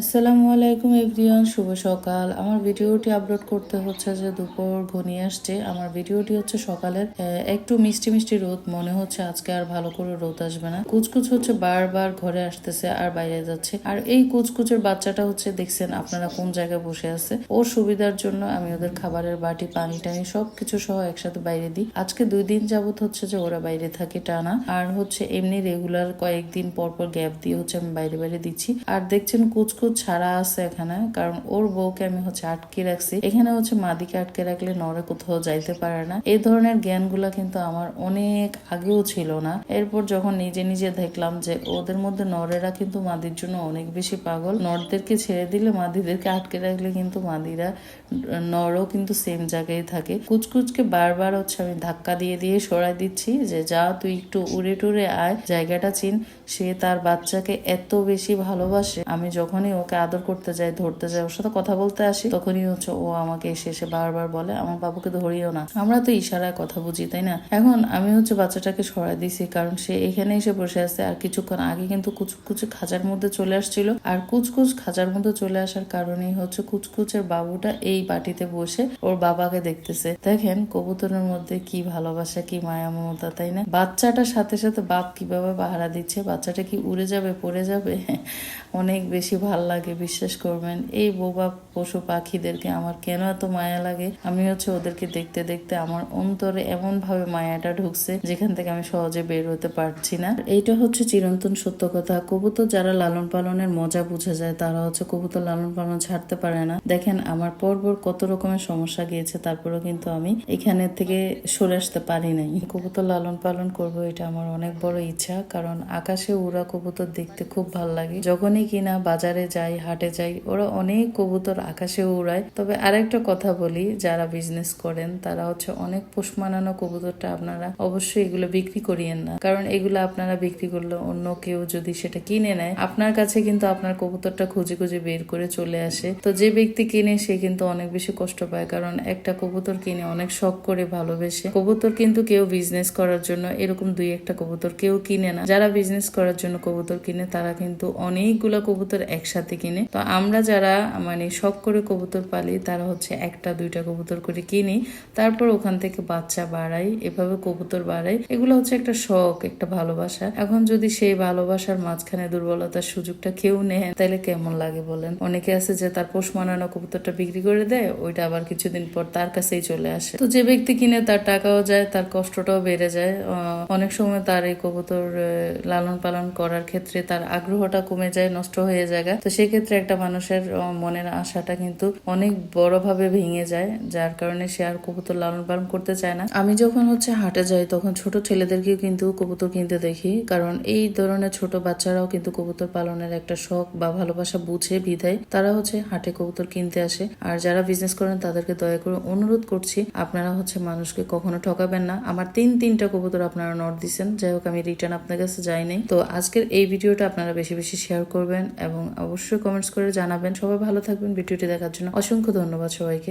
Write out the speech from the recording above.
আসসালামু আলাইকুম এভরিওয়ান, শুভ সকাল। আমার ভিডিওটি আপলোড করতে হচ্ছে যে দুপুর ঘনিয়ে আসছে। আমার ভিডিওটি হচ্ছে সকালের একটু মিষ্টি মিষ্টি রোদ। মনে হচ্ছে আজকে আর ভালো করে রোদ আসবে না। কুচকুচ হচ্ছে বারবার ঘরে আসতেছে আর বাইরে যাচ্ছে। আর এই কুচকুচের বাচ্চাটা হচ্ছে, দেখছেন আপনারা কোন জায়গায় বসে আছে? ওর সুবিধার জন্য আমি ওদের খাবারের বাটি, পানি টানি সবকিছু সহ একসাথে বাইরে দিই। আজকে দুই দিন যাবত হচ্ছে যে ওরা বাইরে থাকে টানা। আর হচ্ছে এমনি রেগুলার কয়েকদিন পর পর গ্যাপ দিয়ে হচ্ছে আমি বাইরে বাইরে দিচ্ছি। আর দেখছেন কুচকুচ ছাড়া আছে এখানে, কারণ ওর বউকে আমি হচ্ছে আটকে রাখছি। এখানে হচ্ছে মাদিকে আটকে রাখলে নরে কোথাও যাইতে পারে না। এই ধরনের জ্ঞান জ্ঞানগুলা কিন্তু আমার অনেক আগেও ছিল না। এরপর যখন নিজে নিজে দেখলাম যে ওদের মধ্যে নরেরা কিন্তু মাদির জন্য অনেক বেশি পাগল, নরদেরকে ছেড়ে দিলে মাদিদেরকে আটকে রাখলে কিন্তু মাদিরা নরও কিন্তু সেম জায়গায় থাকে। কুচকুচকে বারবার হচ্ছে আমি ধাক্কা দিয়ে দিয়ে সরাই দিচ্ছি যে, যা, তুই একটু উড়ে টুরে আয়, জায়গাটা চিন, সে তার বাচ্চাকে এত বেশি ভালোবাসে। আমি যখনই ওকে আদর করতে যাই, ধরতে যাই, ওর সাথে কথা বলতে আসি, তখনই হচ্ছে ও আমাকে এসে এসে বারবার বলে, আমার বাবুকে ধরিও না। আমরা তো ইশারায় কথা বুঝি, তাই না? এখন আমি হচ্ছে বাচ্চাটাকে সরাই দিছি, কারণ সে এখানে এসে বসে আছে আর কিছুক্ষণ আগে কিন্তু কুচকুচে খাঁচার মধ্যে চলে আসছিল। আর কুচকুচ খাঁচার মধ্যে চলে আসার কারণেই হচ্ছে কুচকুচের বাবুটা এই বাটিতে বসে ওর বাবাকে দেখতেছে। দেখেন কবুতরের মধ্যে কি ভালোবাসা, কি মায়া মমতা, তাই না? বাচ্চাটার সাথে সাথে বাপ কীভাবে পাহারা দিচ্ছে, বাচ্চাটা কি উড়ে যাবে, পড়ে যাবে? অনেক বেশি ভালো লাগে বিশ্বাস করবেন। এই বোবা পশু পাখিদেরকে আমার কেন এত মায়া লাগে? আমি হচ্ছে ওদেরকে দেখতে দেখতে আমার অন্তরে এমন ভাবে মায়াটা ঢুকছে, যেখান থেকে আমি সহজে বের হতে পারছি না। এইটা হচ্ছে চিরন্তন সত্য কথা। কবুতর যারা লালন পালনের মজা বুঝে যায়, তারা হচ্ছে কবুতর লালন পালন ছাড়তে পারে না। দেখেন, আমার পরপর কত রকমের সমস্যা গিয়েছে, তারপরেও কিন্তু আমি এখানে থেকে সরে আসতে পারি নাই। কবুতর লালন পালন করব, এটা আমার অনেক বড় ইচ্ছা। কারণ আকাশে উড়া কবুতর দেখতে খুব ভালো লাগে। যখনই কিনা বাজারে যাই, হাটে যাই, ওরা অনেক কবুতর আকাশে উড়ায়। তবে আরেকটা কথা বলি, যারা বিজনেস করেন, তারা হচ্ছে অনেক পোষ মানানো কবুতরটা আপনারা অবশ্যই এগুলো বিক্রি করিয়েন না। কারণ এগুলো আপনারা বিক্রি করলে অন্য কেউ যদি সেটা কিনে নেয়, আপনার কাছে কিন্তু আপনার কবুতরটা খুঁজে খুঁজে বের করে চলে আসে। তো যে ব্যক্তি কিনে, সে কিন্তু অনেক বেশি কষ্ট পায়। কারণ একটা কবুতর কিনে অনেক শখ করে ভালোবেসে। কবুতর কিন্তু কেউ বিজনেস করার জন্য এরকম দুই একটা কবুতর কেউ কিনে না। যারা বিজনেস করার জন্য কবুতর কিনে, তারা কিন্তু অনেকগুলা কবুতর একসাথে কিনে। তো আমরা যারা মানে শখ করে কবুতর পালি, তারা হচ্ছে একটা, দুইটা কবুতর করে কিনি। তারপর ওখান থেকে বাচ্চা বাড়াই, এভাবে কবুতর বাড়াই। এগুলো হচ্ছে একটা শখ, একটা ভালোবাসা। এখন যদি সেই ভালোবাসার মাঝখানে দুর্বলতার সুযোগটা কেউ নেয়, তাহলে কেমন লাগে বলেন? অনেকে আছে যে তার পোষ মানানো কবুতরটা বিক্রি করে দেয়, ওইটা আবার কিছুদিন পর তার কাছেই চলে আসে। তো যে ব্যক্তি কিনে, তার টাকাও যায়, তার কষ্টটাও বেড়ে যায়। অনেক সময় তার এই কবুতর লালন পালন করার ক্ষেত্রে তার আগ্রহটা কমে যায়, নষ্ট হয়ে যায়। তো সেক্ষেত্রে একটা মানুষের মনের আশাটা কিন্তু অনেক বড়ভাবে ভেঙে যায়, যার কারণে সে আর কবুতর লালন পালন করতে চায় না। আমি যখন হচ্ছে হাটে যাই, তখন ছোট ছেলেদেরকে কিন্তু কবুতর কিনতে দেখি, কারণ এই ধরনের ছোট বাচ্চারাও কিন্তু কবুতর পালনের একটা শখ বা ভালোবাসা বুঝে বিধায় তারা হচ্ছে হাটে কবুতর কিনতে আসে। আর যারা বিজনেস করেন, তাদেরকে দয়া করে অনুরোধ করছি, আপনারা হচ্ছে মানুষকে কখনো ঠকাবেন না। আমার তিন তিনটা কবুতর আপনারা নট দিচ্ছেন যাই হোক আমি রিটার্ন আপনার কাছে যাই নাই। তো আজকের এই ভিডিওটা আপনারা বেশি বেশি শেয়ার করবেন এবং অবশ্যই কমেন্টস করে জানাবেন। সবাই ভালো থাকবেন। ভিডিওটি দেখার জন্য অসংখ্য ধন্যবাদ সবাইকে।